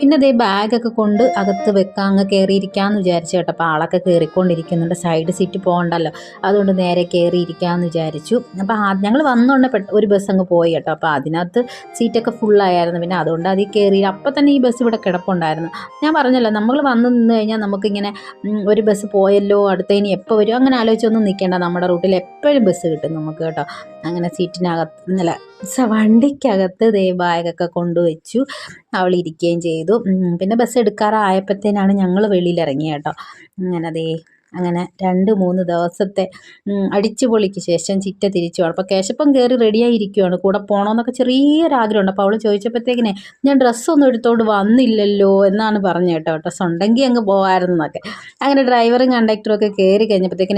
പിന്നെ ദേ ബാഗൊക്കെ കൊണ്ട് അകത്ത് വെക്കാം അങ്ങ് കയറിയിരിക്കാമെന്ന് വിചാരിച്ചു കേട്ടോ. അപ്പോൾ ആളൊക്കെ കയറിക്കൊണ്ടിരിക്കുന്നുണ്ട് സൈഡ് സീറ്റ് പോകണ്ടല്ലോ. അതുകൊണ്ട് നേരെ കയറിയിരിക്കാമെന്ന് വിചാരിച്ചു. അപ്പോൾ ഞങ്ങൾ വന്നുകൊണ്ട് പെട്ട ഒരു ബസ് അങ്ങ് പോയി കേട്ടോ. അപ്പോൾ അതിനകത്ത് സീറ്റൊക്കെ ഫുള്ളായിരുന്നു പിന്നെ അതുകൊണ്ട് അതിൽ കയറി അപ്പം തന്നെ ഈ ബസ് ഇവിടെ കിടപ്പുണ്ടായിരുന്നു. ഞാൻ പറഞ്ഞല്ലോ നമ്മൾ വന്ന് നിന്ന് കഴിഞ്ഞാൽ നമുക്കിങ്ങനെ ഒരു ബസ് പോയല്ലോ അടുത്തതിന് എപ്പോൾ വരും? അങ്ങനെ ആലോചിച്ചൊന്നും നിൽക്കേണ്ട നമ്മുടെ റൂട്ടിൽ എപ്പോഴും ബസ് കിട്ടും നമുക്ക് കേട്ടോ. അങ്ങനെ സീറ്റിനകത്ത് സ- വണ്ടിക്കകത്ത് ദേ ബാഗൊക്കെ കൊണ്ടുവച്ചു അവൾ ഇരിക്കുകയും ചെയ്തു. ഉം, പിന്നെ ബസ് എടുക്കാറായപ്പോഴത്തേനാണ് ഞങ്ങൾ വെളിയിലിറങ്ങിയ കേട്ടോ. അങ്ങനെ ദേ അങ്ങനെ രണ്ട് മൂന്ന് ദിവസത്തെ അടിച്ചുപൊളിക്ക് ശേഷം ചിറ്റ തിരിച്ചു പോകണം അപ്പോൾ കേശപ്പം കയറി റെഡിയായി ഇരിക്കുവാണ് കൂടെ പോകണമെന്നൊക്കെ ചെറിയൊരാഗ്രഹമുണ്ട്. അപ്പോൾ അവൾ ചോദിച്ചപ്പോഴത്തേക്കിനെ ഞാൻ ഡ്രസ്സൊന്നും എടുത്തോണ്ട് വന്നില്ലല്ലോ എന്നാണ് പറഞ്ഞു കേട്ടോ. ഡ്രസ്സ് ഉണ്ടെങ്കിൽ അങ്ങ് പോകാമായിരുന്നു എന്നൊക്കെ അങ്ങനെ ഡ്രൈവറും കണ്ടക്ടറും ഒക്കെ കയറി കഴിഞ്ഞപ്പോഴത്തേക്കിന്